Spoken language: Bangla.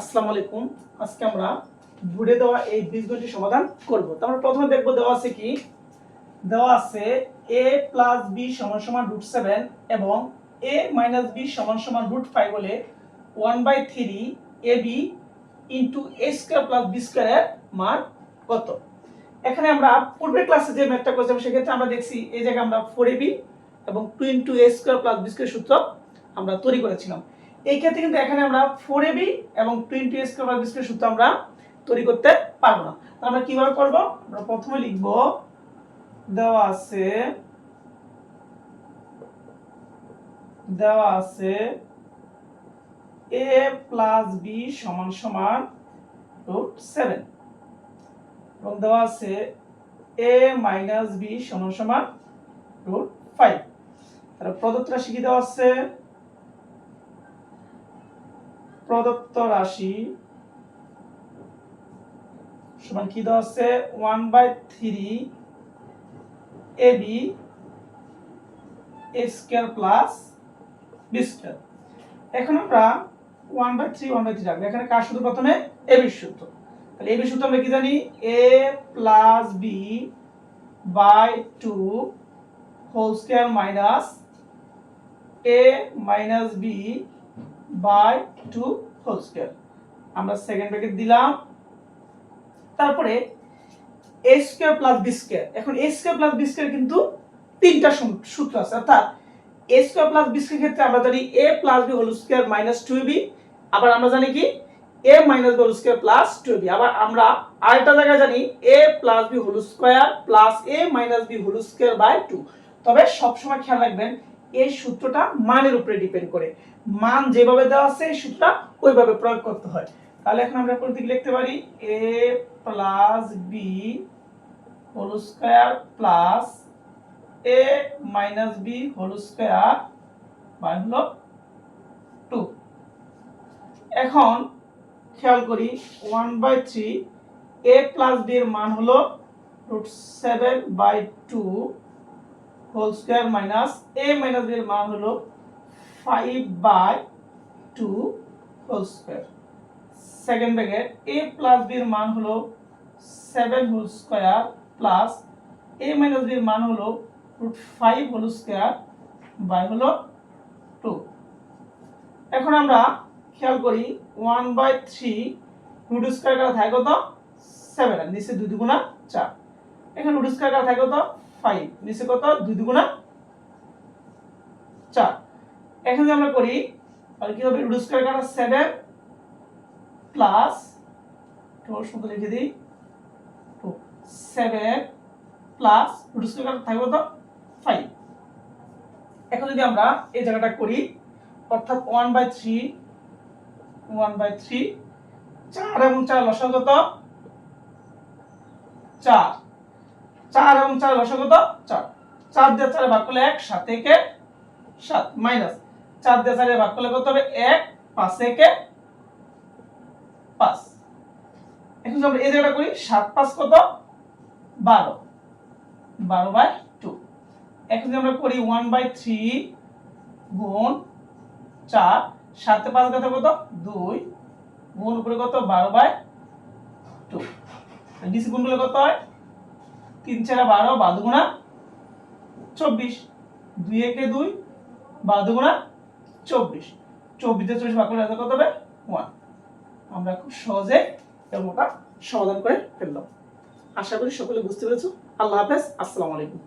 আসসালামু আলাইকুম। আজকে আমরা বুড়ে দেওয়া এই বীজগণিতের সমাধান করব। তো আমরা প্রথমে দেখব দেওয়া আছে কি? দেওয়া আছে a প্লাস বি সমান সমান রুট সেভেন এবং a মাইনাস বি সমান সমান রুট ফাইভ হলে one by three A B into A square plus B স্কোয়ারের মান কত? এখানে আমরা পূর্বের ক্লাসে যে ম্যাথটা করেছিলাম, সেক্ষেত্রে আমরা দেখছি এই জায়গায় আমরা ফোর এ বি এবং two into A square plus B square সূত্র আমরা তৈরি করেছিলাম। এই ক্ষেত্রে কিন্তু এখানে আমরা ফোর এ বি এবং টোয়েন্টি স্কোয়ার বি স্কোয়ার সূত্র আমরা তৈরি করতে পারব না। আমরা কীভাবে করব? আমরা প্রথমে লিখব, দেওয়া আছে দেওয়া আছে এ প্লাস বি সমান সমান রুট সেভেন এবং দেওয়া আছে এ মাইনাস বি সমান সমান রুট ফাইভ তাহলে প্রদত্ত রাশি কি দেওয়া আছে? প্রদত্ত রাশি সমান কি দেওয়া আছে? One by three A B A square plus B square এখন আমরা one by three one by three রাখব। এখানে কার সূত্র প্রথমে? এ বি সূত্র। তাহলে এ বি সূত্র আমরা কি জানি? A plus B by two whole square minus A minus B by two whole square. আমরা সেকেন্ড ব্র্যাকেট দিলাম। তারপরে A square plus B square. এখন A square plus B square কিন্তু তিনটা সূত্র আছে। অর্থাৎ A square plus B square ক্ষেত্রে আমরা জানি A plus B whole square minus two B আবার আমরা জানি কি? A minus B whole square plus two B আবার আমরা আরেকটা জায়গায় জানি A plus B whole square plus A minus B whole square by two তবে সবসময় খেয়াল রাখবেন এই সূত্রটা মানের উপরে ডিপেন্ড করে। মান যেভাবে দেওয়া আছে, এই সূত্রটা ওইভাবে প্রয়োগ করতে হয়। তাহলে এখন আমরা প্রতীক লিখতে পারি? A plus B whole square plus A minus B whole square by হলো টু এখন খেয়াল করি one by three A plus B এর মান হলো root seven by two whole square minus A minus B এর মান হলো five by two whole square second bracket A plus B এর মান হলো seven whole square plus A minus B এর মান হলো root five whole square by হলো টু এখন আমরা খেয়াল করি one by three root square করা থাকে কত? সেভেন নিচে দুই দুগুণা চার। এখানে রুট স্কোয়ার করা থাকে কত? ফাইভ, নিচে কত? দুই দুগুণা চার। এখন আমরা করি, তাহলে কি হবে? রুট করা সেভেন প্লাস টোর শুধু লিখে দিই টু সেভেন প্লাস রুট করা থাকবে কত? ফাইভ এখন যদি আমরা এই জায়গাটা করি, অর্থাৎ one by three one by three চার এবং চার লসা কত? চার এবং চার কত? চার। চার দিয়ে চারে ভাগ করলে এক, সাত একে সাত মাইনাস চার দিয়ে চারে ভাগ করলে কত হবে? এক, পাঁচ একে পাঁচ। এখন আমরা এই জায়গাটা করি, সাত পাঁচ কত? বারো। বারো বাই টু এখন আমরা করি ওয়ান বাই থ্রি গুণ চার, সাতে পাঁচ কত কত? দুই। গুণ উপরে কত? বারো বাই টু ডিসি গুণ করলে কত হয়? তিন চারা বারো বারো গুণা চব্বিশ। দুই একে দুই, বারো গুণা চব্বিশ। চব্বিশে চব্বিশ করলে কত হবে? ওয়ান। আমরা খুব সহজে এবং ওটা সমাধান করে ফেললাম। আশা করি সকলে বুঝতে পেরেছ। আল্লাহ হাফেজ। আসসালামু আলাইকুম।